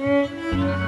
Música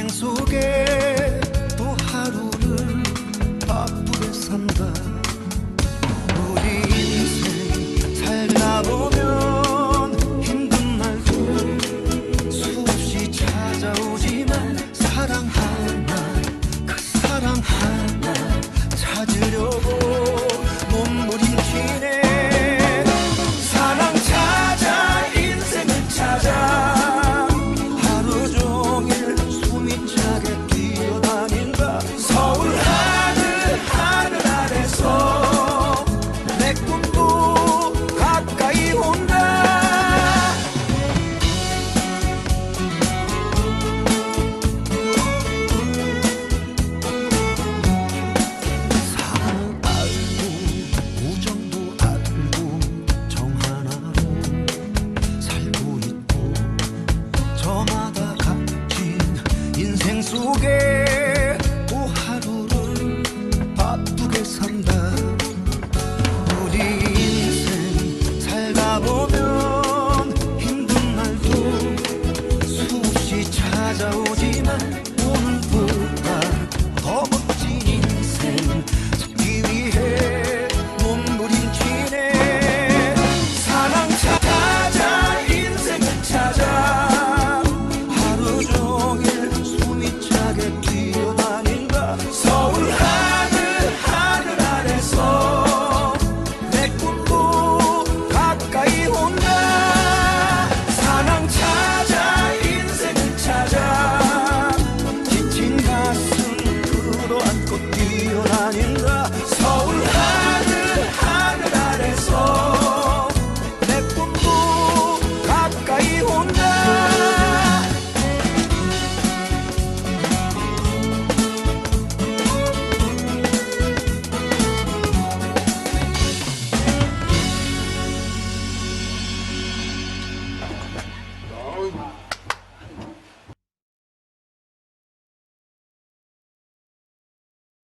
인생 속에 또 하루를 바쁘게 산다. 저마다 갇힌 인생 속에.